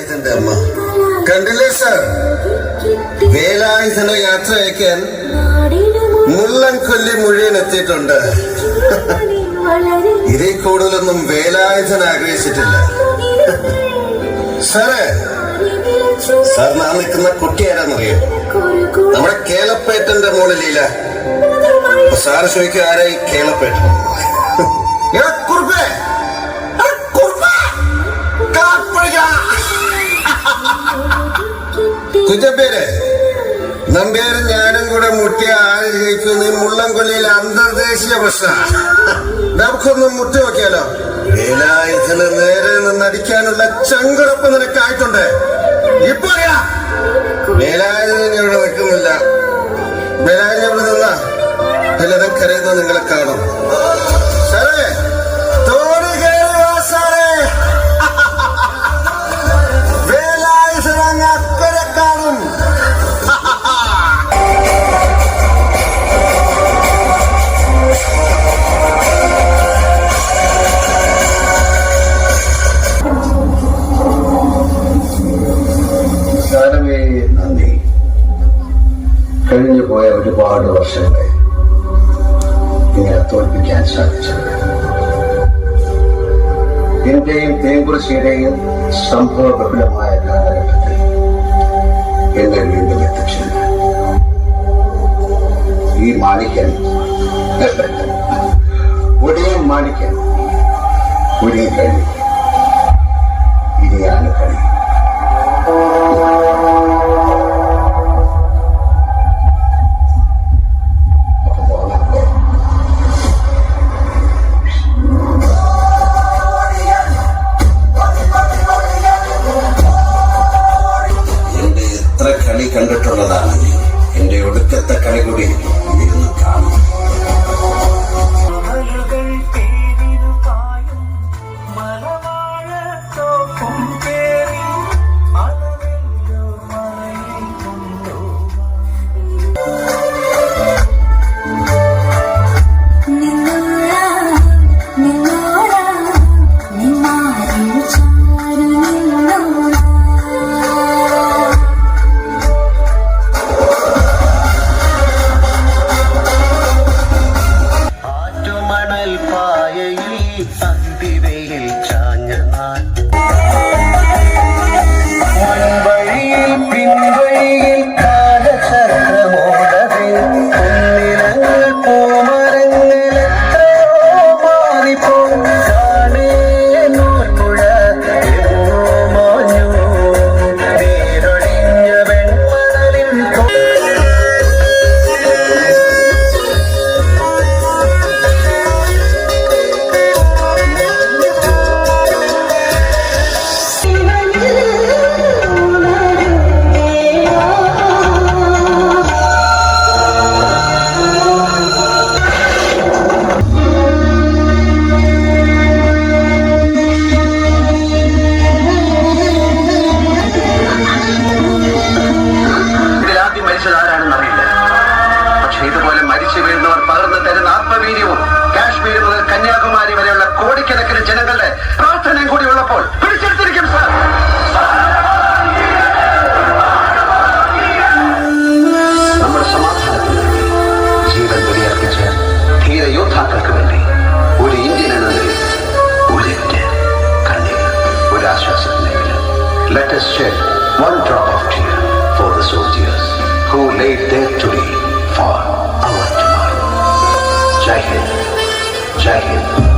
വേലായുധന്റെ അമ്മ. കണ്ടില്ലേ സർ വേലായുധന യാത്ര അയക്കാൻ മുള്ളൻ കൊല്ലി മുഴുവൻ എത്തിയിട്ടുണ്ട്. ഇതിൽ കൂടുതലൊന്നും വേലായുധൻ ആഗ്രഹിച്ചിട്ടില്ല. സാറേ സാർ നാ നിൽക്കുന്ന കുട്ടി ആരാന്നറിയോ? നമ്മുടെ കേളപ്പേട്ടന്റെ മോളിലീല അപ്പൊ സാറ് ചോദിക്കും ആരായി കേളപ്പേട്ടൻ? കുറുപ്പേ, കുഞ്ഞപ്പേര് നമ്പ്യാരും ഞാനും കൂടെ മുട്ടിയ ആര് ജയിക്കുന്ന ഈ മുള്ളംകൊല്ലിയിലെ അന്തർദേശീയ പ്രശ്ന. നമുക്കൊന്ന് മുട്ടി നോക്കിയാലോ? വേലായുധന് നേരെ നിന്ന് അടിക്കാനുള്ള ചങ്കുറപ്പ് നിനക്കായിട്ടുണ്ട്. ഇപ്പൊ ഇവിടെ നിൽക്കുന്നില്ല. വേലായുധൻ ഇവിടെ നിന്ന. കരയുന്നത് നിങ്ങളെ കാണും. ഒരുപാട് വർഷങ്ങളെ ഇങ്ങനെ തോൽപ്പിക്കാൻ സാധിച്ചത്. ഇന്ത്യയും തേങ്കുറിശിയുടെയും സംഭവ ബഹുലമായ കാലഘട്ടത്തിൽ എന്നെ വീണ്ടും എത്തിച്ചത് ഒടുക്കത്തെ കളി കൂടി ഇരുന്ന് കാണും. പ്രാർത്ഥനയും കൂടി ഉള്ളപ്പോൾ പിടിച്ചെടുത്തിരിക്കും സാർ നമ്മുടെ സമാധാനത്തിന് ജീവൻ ബലിയർപ്പിച്ച ധീര ഒരു ഇന്ത്യൻ എന്ന നിലയിൽ കണ്ണീർ ഒരു ആശ്വാസത്തിനെങ്കിലും Let us shed one drop of tear for the soldiers who laid their today for our tomorrow. Jai Hind. Jai Hind.